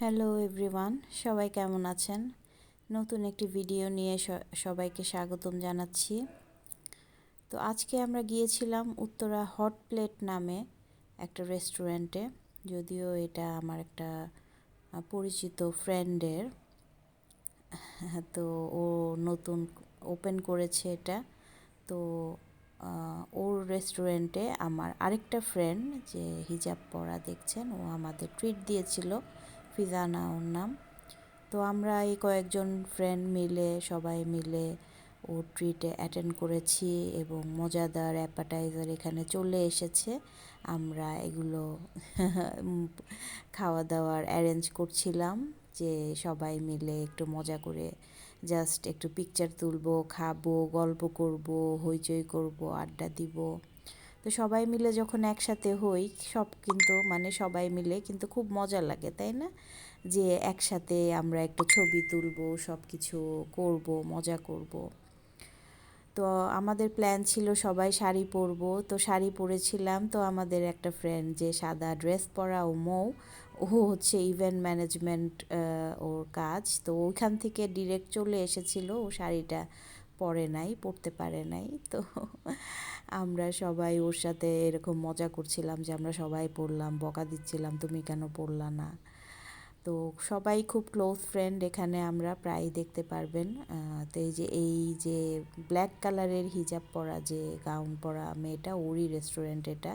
Hello everyone সবাই কেমন আছেন? নতুন একটি ভিডিও নিয়ে সবাইকে স্বাগতম জানাচ্ছি। তো আজকে আমরা গিয়েছিলাম উত্তরা হট প্লেট নামে একটা রেস্টুরেন্টে যদিও এটা আমার একটা পরিচিত ফ্রেন্ডের তো ও নতুন ওপেন করেছে এটা। তো ওর রেস্টুরেন্টে আমার আরেকটা ফ্রেন্ড যে হিজাব পরা দেখছেন, ও আমাদের ট্রিট দিয়েছিল। ফিজানা ওর নাম। তো আমরা এই কয়েকজন ফ্রেন্ড মিলে, সবাই মিলে ও ট্রিটে অ্যাটেন্ড করেছি এবং মজাদার অ্যাপাটাইজার এখানে চলে এসেছে। আমরা এগুলো খাওয়া দাওয়ার অ্যারেঞ্জ করছিলাম যে সবাই মিলে একটু মজা করে জাস্ট একটু পিকচার তুলবো, খাব, গল্প করব, হইচই করব, আড্ডা দিব। তো সবাই মিলে যখন একসাথে হই, সব কিন্তু মানে সবাই মিলে কিন্তু খুব মজা লাগে, তাই না? যে একসাথে আমরা একটু ছবি তুলব সব কিছু করব, মজা করব। তো আমাদের প্ল্যান ছিল সবাই শাড়ি পরবো, তো শাড়ি পরেছিলাম, তো আমাদের একটা ফ্রেন্ড যে সাদা ড্রেস পরা, ও মৌ, ও হচ্ছে ইভেন্ট ম্যানেজমেন্ট ওর কাজ, তো ওইখান থেকে ডিরেক্ট চলে এসেছিল, ও শাড়িটা পরে নাই, পড়তে পারে নাই। তো আমরা সবাই ওর সাথে এরকম মজা করছিলাম যে আমরা সবাই পড়লাম, বকা দিচ্ছিলাম, তুমি কেন পড়লা না? তো সবাই খুব ক্লোজ ফ্রেন্ড এখানে আমরা প্রায় দেখতে পারবেন। তো এই যে এই যে ব্ল্যাক কালারের হিজাব পরা যে গাউন পরা মেয়েটা, ওরই রেস্টুরেন্ট এটা,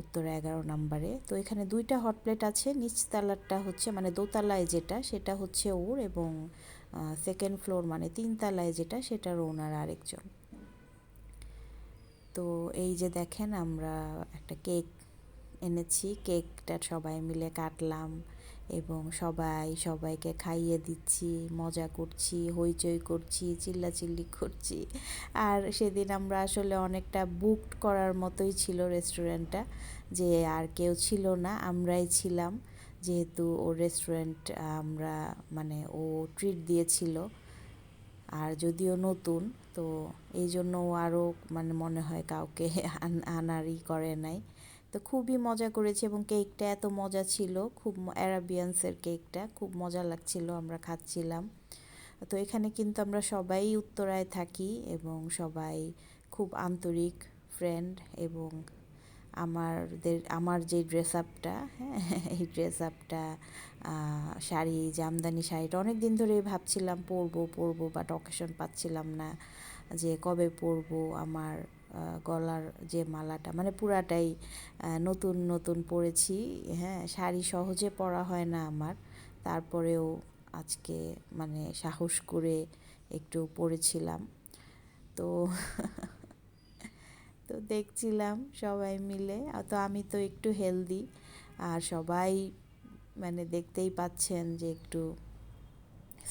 উত্তর এগারো নাম্বারে। তো এখানে দুইটা হট প্লেট আছে, নিচতলারটা হচ্ছে মানে দোতলায় যেটা, সেটা হচ্ছে ওর এবং সেকেন্ড ফ্লোর মানে তিনতলায় যেটা, সেটার ওনার আরেকজন। তো এই যে দেখেন আমরা একটা কেক এনেছি কেকটা সবাই মিলে কাটলাম এবং সবাই, সবাইকে খাইয়ে দিচ্ছি, মজা করছি, হইচই করছি, চিল্লাচিল্লি করছি। আর সেদিন আমরা আসলে অনেকটা বুকড করার মতোই ছিল রেস্টুরেন্টটা যে আর কেউ ছিল না, আমরাই ছিলাম। যেহেতু ও রেস্টুরেন্ট আমরা মানে ও ট্রিট দিয়েছিল। আর যদিও নতুন, তো এই জন্য আরও মানে মনে হয় কাউকে আনারই করে নাই। তো খুবই মজা করেছি এবং কেকটা এত মজা ছিল, খুব অ্যারাবিয়ান্সের কেকটা খুব মজা লাগছিল, আমরা খাচ্ছিলাম। তো এখানে কিন্তু আমরা সবাই উত্তরায় থাকি এবং সবাই খুব আন্তরিক ফ্রেন্ড এবং আমাদের আমার যে ড্রেস আপটা হ্যাঁ এই ড্রেস আপটা শাড়ি, জামদানি শাড়িটা অনেক দিন ধরেই ভাবছিলাম পরবো পরবো বাট অকেশন পাচ্ছিলাম না যে কবে পরবো। আমার গলার যে মালাটা মানে পুরাটাই নতুন নতুন পরেছি হ্যাঁ শাড়ি সহজে পরা হয় না আমার। তারপরেও আজকে মানে সাহস করে একটু পরেছিলাম। তো তো দেখছিলাম সবাই মিলে। তো আমি তো একটু হেলদি আর সবাই মানে দেখতেই পাচ্ছেন যে একটু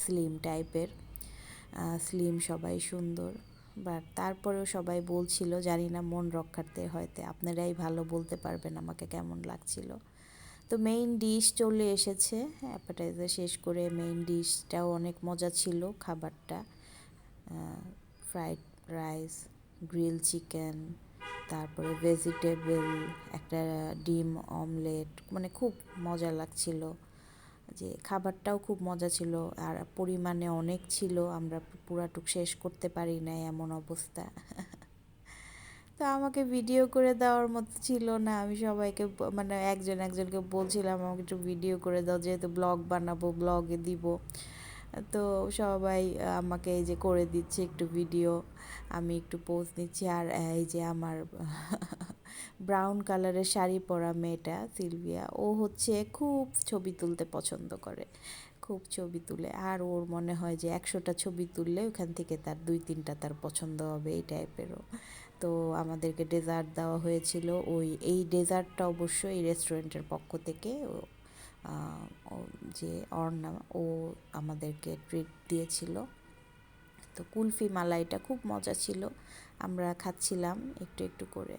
স্লিম টাইপের স্লিম সবাই সুন্দর। বাট তারপরেও সবাই বলছিল, জানি না, মন রক্ষার্থে হয়তো আপনারাই ভালো বলতে পারবেন আমাকে কেমন লাগছিল। তো মেইন ডিশ চলে এসেছে। অ্যাপাটাইজার শেষ করে মেইন ডিশটাও অনেক মজা ছিল খাবারটা। ফ্রাইড রাইস গ্রিল চিকেন তারপরে ভেজিটেবল একটা ডিম অমলেট মানে খুব মজা লাগছিল। যে খাবারটাও খুব মজা ছিল, আর পরিমাণে অনেক ছিল, আমরা পুরাটুক শেষ করতে পারি না এমন অবস্থা। তো আমাকে ভিডিও করে দেওয়ার মতো ছিল না, আমি সবাইকে মানে একজন একজনকে বলছিলাম, আমাকে একটু ভিডিও করে দাও, যেহেতু ব্লগ বানাবো ব্লগে দিব। তো সবাই আমাকে এই যে করে দিচ্ছে একটু ভিডিও আমি একটু পোজ নিচ্ছি। আর এই যে আমার ব্রাউন কালারের শাড়ি পরা মেয়েটা, সিলভিয়া, ও হচ্ছে খুব ছবি তুলতে পছন্দ করে, খুব ছবি তুলে। আর ওর মনে হয় যে একশোটা ছবি তুললে ওখান থেকে তার দুই তিনটা তার পছন্দ হবে এই টাইপেরও তো আমাদেরকে ডেজার্ট দেওয়া হয়েছিল। ওই, এই ডেজার্টটা অবশ্য এই রেস্টুরেন্টের পক্ষ থেকে যে অর্ণা ও আমাদেরকে ট্রিট দিয়েছিল। তো কুলফি মালাইটা খুব মজা ছিল। আমরা খাচ্ছিলাম একটু একটু করে।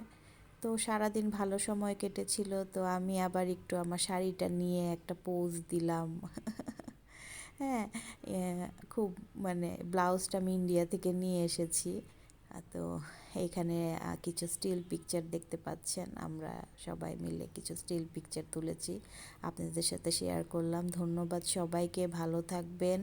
তো সারাদিন ভালো সময় কেটেছিল। তো আমি আবার একটু আমার শাড়িটা নিয়ে একটা পোজ দিলাম। হ্যাঁ খুব মানে ব্লাউজটা আমি ইন্ডিয়া থেকে নিয়ে এসেছি। তো এখানে কিছু স্টিল পিকচার দেখতে পাচ্ছেন। আমরা সবাই মিলে কিছু স্টিল পিকচার তুলেছি। আপনাদের সাথে শেয়ার করলাম। ধন্যবাদ সবাইকে। ভালো থাকবেন।